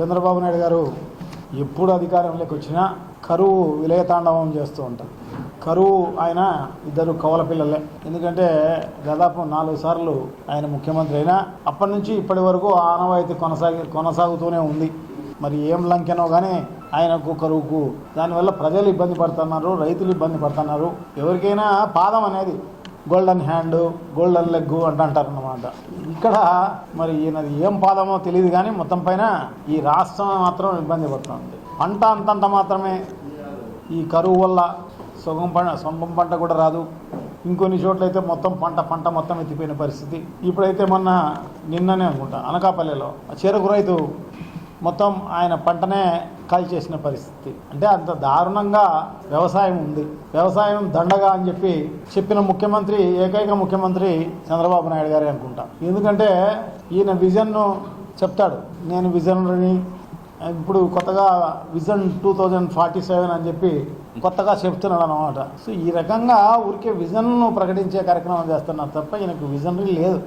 చంద్రబాబు నాయుడు గారు ఎప్పుడు అధికారంలోకి వచ్చినా కరువు విలయతాండవం చేస్తూ ఉంటారు. కరువు ఆయన ఇద్దరు కవల పిల్లలే. ఎందుకంటే దాదాపు నాలుగు సార్లు ఆయన ముఖ్యమంత్రి అయినా అప్పటి నుంచి ఇప్పటి వరకు ఆనవాయితీ కొనసాగి కొనసాగుతూనే ఉంది. మరి ఏం లంకెనో కానీ ఆయనకు కరువుకు. దానివల్ల ప్రజలు ఇబ్బంది పడుతున్నారు రైతులు ఇబ్బంది పడుతున్నారు. ఎవరికైనా పాదం అనేది గోల్డెన్ హ్యాండ్ గోల్డెన్ లెగ్ అంటారు అన్నమాట ఇక్కడ మరి ఈయనది ఏం పాదమో తెలియదు కానీ మొత్తం పైన ఈ రాష్ట్రం మాత్రం ఇబ్బంది పడుతుంది. పంట అంతంత మాత్రమే ఈ కరువు వల్ల సొగం పంట సొంగం పంట కూడా రాదు. ఇంకొన్ని చోట్ల అయితే మొత్తం పంట పంట మొత్తం ఎత్తిపోయిన పరిస్థితి. ఇప్పుడైతే మొన్న నిన్ననే అనుకుంటా అనకాపల్లిలో ఆ చెరుకు రైతు మొత్తం ఆయన పంటనే కాల్చేసిన పరిస్థితి. అంటే అంత దారుణంగా వ్యవసాయం ఉంది. వ్యవసాయం దండగా అని చెప్పి చెప్పిన ముఖ్యమంత్రి ఏకైక ముఖ్యమంత్రి చంద్రబాబు నాయుడు గారే అనుకుంటా. ఎందుకంటే ఈయన విజన్ను చెప్తాడు. నేను విజనరీ ఇప్పుడు కొత్తగా vision two thousand forty seven అని చెప్పి కొత్తగా చెప్తున్నాడు అనమాట సో ఈ రకంగా ఊరికే విజన్ను ప్రకటించే కార్యక్రమం చేస్తున్నారు తప్ప ఈయనకు విజనరీ లేదు.